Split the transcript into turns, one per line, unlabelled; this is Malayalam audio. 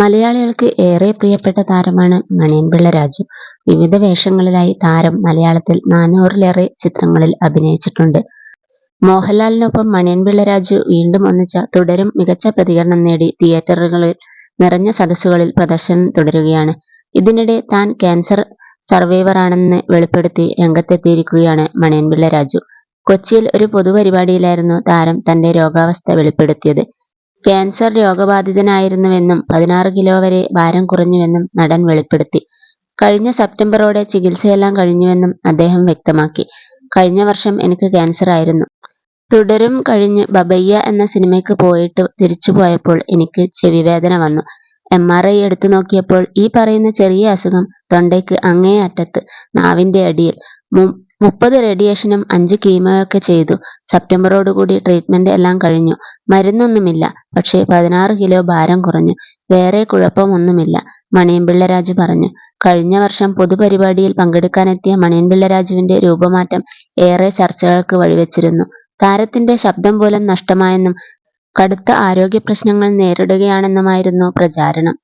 മലയാളികൾക്ക് ഏറെ പ്രിയപ്പെട്ട താരമാണ് മണിയൻപിള്ള രാജു. വിവിധ വേഷങ്ങളിലായി താരം മലയാളത്തിൽ നാനൂറിലേറെ ചിത്രങ്ങളിൽ അഭിനയിച്ചിട്ടുണ്ട്. മോഹൻലാലിനൊപ്പം മണിയൻപിള്ള രാജു വീണ്ടും ഒന്നിച്ച തുടരും മികച്ച പ്രതികരണം നേടി തിയേറ്ററുകളിൽ നിറഞ്ഞ സദസ്സുകളിൽ പ്രദർശനം തുടരുകയാണ്. ഇതിനിടെ താൻ ക്യാൻസർ സർവൈവറാണെന്ന് വെളിപ്പെടുത്തി രംഗത്തെത്തിയിരിക്കുകയാണ് മണിയൻപിള്ള രാജു. കൊച്ചിയിൽ ഒരു പൊതുപരിപാടിയിലായിരുന്നു താരം തന്റെ രോഗാവസ്ഥ വെളിപ്പെടുത്തിയത്. ക്യാൻസർ രോഗബാധിതനായിരുന്നുവെന്നും പതിനാറ് കിലോ വരെ ഭാരം കുറഞ്ഞുവെന്നും നടൻ വെളിപ്പെടുത്തി. കഴിഞ്ഞ സെപ്റ്റംബറോടെ ചികിത്സയെല്ലാം കഴിഞ്ഞുവെന്നും അദ്ദേഹം വ്യക്തമാക്കി. കഴിഞ്ഞ വർഷം എനിക്ക് ക്യാൻസർ ആയിരുന്നു തുടരും കഴിഞ്ഞ് ബബയ്യ എന്ന സിനിമയ്ക്ക് പോയിട്ട് തിരിച്ചു പോയപ്പോൾ എനിക്ക് ചെവിവേദന വന്നു. എം ആർ ഐ എടുത്തു നോക്കിയപ്പോൾ ഈ പറയുന്ന ചെറിയ അസുഖം തൊണ്ടയ്ക്ക് അങ്ങേ അറ്റത്ത് നാവിന്റെ അടിയിൽ മുപ്പത് റേഡിയേഷനും അഞ്ച് കീമോയൊക്കെ ചെയ്തു. സെപ്റ്റംബറോടുകൂടി ട്രീറ്റ്മെന്റ് എല്ലാം കഴിഞ്ഞു. മരുന്നൊന്നുമില്ല. പക്ഷേ പതിനാറ് കിലോ ഭാരം കുറഞ്ഞു. വേറെ കുഴപ്പമൊന്നുമില്ല. മണിയൻപിള്ള രാജു പറഞ്ഞു. കഴിഞ്ഞ വർഷം പൊതുപരിപാടിയിൽ പങ്കെടുക്കാനെത്തിയ മണിയൻപിള്ള രാജുവിന്റെ രൂപമാറ്റം ഏറെ ചർച്ചകൾക്ക് വഴിവെച്ചിരുന്നു. താരത്തിന്റെ ശബ്ദം പോലും നഷ്ടമായെന്നും കടുത്ത ആരോഗ്യ പ്രശ്നങ്ങൾ നേരിടുകയാണെന്നുമായിരുന്നു പ്രചാരണം.